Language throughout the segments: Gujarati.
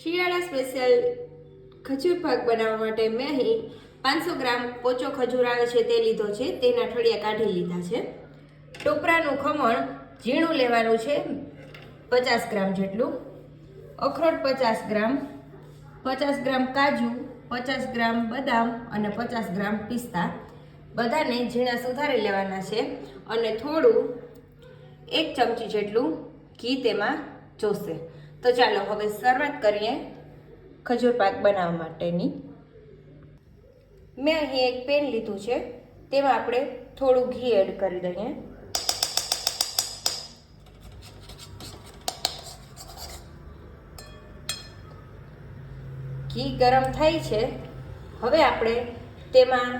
શિયાળા સ્પેશિયલ ખજૂર પાક બનાવવા માટે મેં અહીં પાંચસો ગ્રામ પોચો ખજૂર આવે છે તે લીધો છે. તેના ઠળિયા કાઢી લીધા છે. ટોપરાનું ખમણ ઝીણું લેવાનું છે પચાસ ગ્રામ જેટલું. અખરોટ પચાસ ગ્રામ પચાસ ગ્રામ કાજુ, પચાસ ગ્રામ બદામ અને પચાસ ગ્રામ પિસ્તા. બધાને ઝીણા સુધારી લેવાના છે અને થોડું એક ચમચી જેટલું ઘી તેમાં જોશે. તો ચાલો હવે શરૂઆત કરીએ ખજૂર પાક બનાવવા માટેની. મેં અહીં એક પેન લીધું છે, તેમાં આપણે થોડું ઘી એડ કરી દઈએ. ઘી ગરમ થાય છે, હવે આપણે તેમાં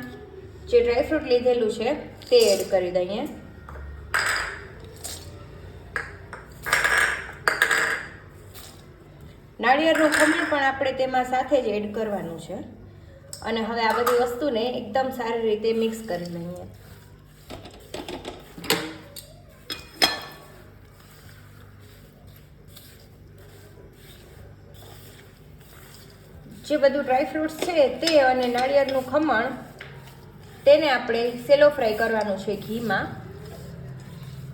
જે ડ્રાયફ્રૂટ લીધેલું છે, તે એડ કરી દઈએ. નાળિયેરનું ખમણ પણ આપણે તેમાં સાથે જ એડ કરવાનું છે. અને હવે આ બધી વસ્તુને એકદમ સારી રીતે મિક્સ કરી લઈએ. જે બધું ડ્રાય ફ્રૂટ્સ છે તે અને નાળિયેરનું ખમણ, તેને આપણે સેલો ફ્રાય કરવાનું છે ઘીમાં.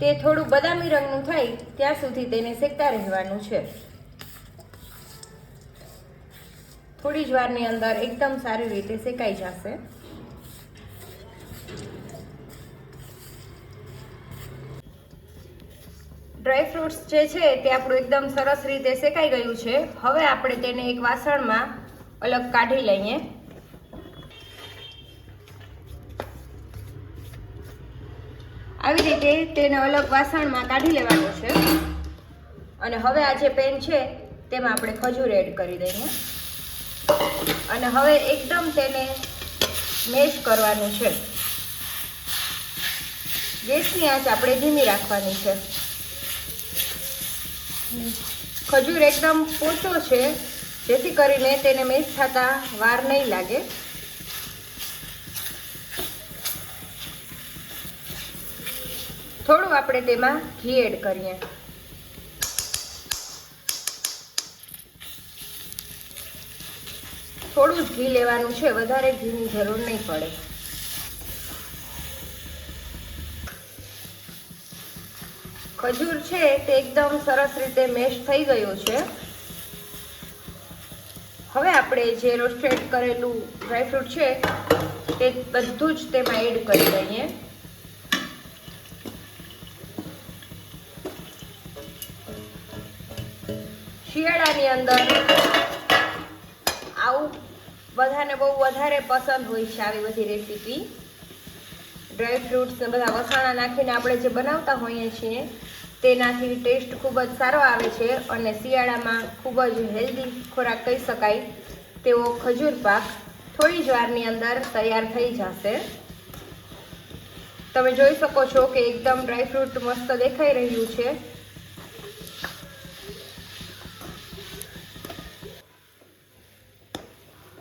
તે થોડું બદામી રંગનું થાય ત્યાં સુધી તેને શેકતા રહેવાનું છે. થોડી જ વારની અંદર એકદમ સારી રીતે શેકાઈ જશે. ડ્રાય ફ્રૂટ્સ જે છે તે આપણું એકદમ સરસ રીતે શેકાઈ ગયું છે. હવે આપણે તેને એક વાસણમાં અલગ કાઢી લઈએ. આવી રીતે તેને અલગ વાસણમાં કાઢી લેવાનું છે. અને હવે આ જે પેન છે તેમાં આપણે ખજૂર એડ કરી દઈએ. અને હવે એકદમ તેને મેશ કરવાનું છે. ગેસની આંચ આપણે ધીમી રાખવાની છે. ખજૂર એકદમ પોચો છે, જેથી કરીને તેને મેશ થતા વાર નહીં લાગે. થોડું આપણે તેમાં ઘી એડ કરીએ. થોડું જ ઘી લેવાનું છે, વધારે ઘીની જરૂર નહીં પડે. ખજૂર છે તે એકદમ સરસ રીતે મેશ થઈ ગયું છે. હવે આપણે જે રોસ્ટેડ કરેલું ડ્રાયફ્રૂટ છે, તે બધું જ તેમાં એડ કરી દઈએ. શિયાળાની અંદર બધાને બહુ વધારે પસંદ હોય છે આવી બધી રેસીપી ડ્રાય ફ્રૂટ્સ ને બધા વસાણા નાખીને આપણે જે બનાવતા હોઈએ છીએ, તેનાથી ટેસ્ટ ખૂબ જ સારો આવે છે અને શિયાળામાં ખૂબ જ હેલ્ધી ખોરાક કહી શકાય. તેવો ખજૂર પાક થોડી જ વારની અંદર તૈયાર થઈ જશે. તમે જોઈ શકો છો કે એકદમ ડ્રાયફ્રૂટ મસ્ત દેખાઈ રહ્યું છે.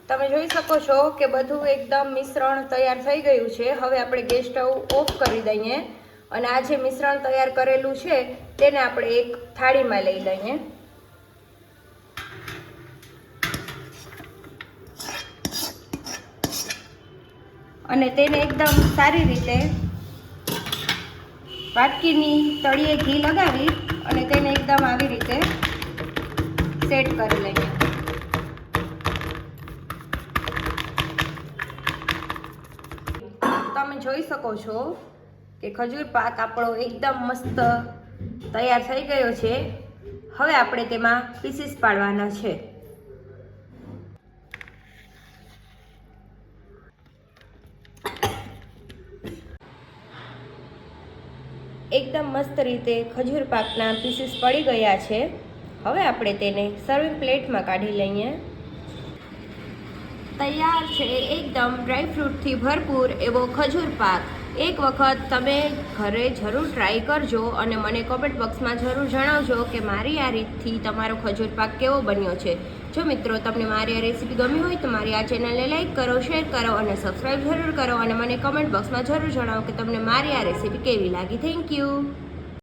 તમે જોઈ શકો છો કે બધું એકદમ મિશ્રણ તૈયાર થઈ ગયું છે. હવે આપણે ગેસ સ્ટવ ઓફ કરી દઈએ અને આ જે મિશ્રણ તૈયાર કરેલું છે તેને આપણે એક થાળીમાં લઈ લઈએ. અને તેને એકદમ સારી રીતે વાટકીની તળીએ ઘી લગાવી અને તેને એકદમ આવી રીતે સેટ કરી લઈએ. જોઈ શકો છો કે ખજૂર પાક આપણો એકદમ મસ્ત તૈયાર થઈ ગયો છે. હવે આપણે તેમાં પીસીસ પાડવાના છે. એકદમ મસ્ત રીતે ખજૂર પાકના પીસીસ પડી ગયા છે. હવે આપણે તેને સર્વિંગ પ્લેટમાં કાઢી લઈએ. તૈયાર છે એકદમ ડ્રાયફ્રૂટથી ભરપૂર એવો ખજૂર પાક. એક વખત તમે ઘરે જરૂર ટ્રાય કરજો અને મને કોમેન્ટ બોક્સમાં જરૂર જણાવજો કે મારી આ રીતથી તમારો ખજૂર પાક કેવો બન્યો છે. જો મિત્રો તમને મારી આ રેસીપી ગમી હોય તો મારી આ ચેનલને લાઇક કરો શેર કરો અને સબસ્ક્રાઈબ જરૂર કરો અને મને કોમેન્ટ બોક્સમાં જરૂર જણાવો કે તમને મારી આ રેસીપી કેવી લાગી. Thank you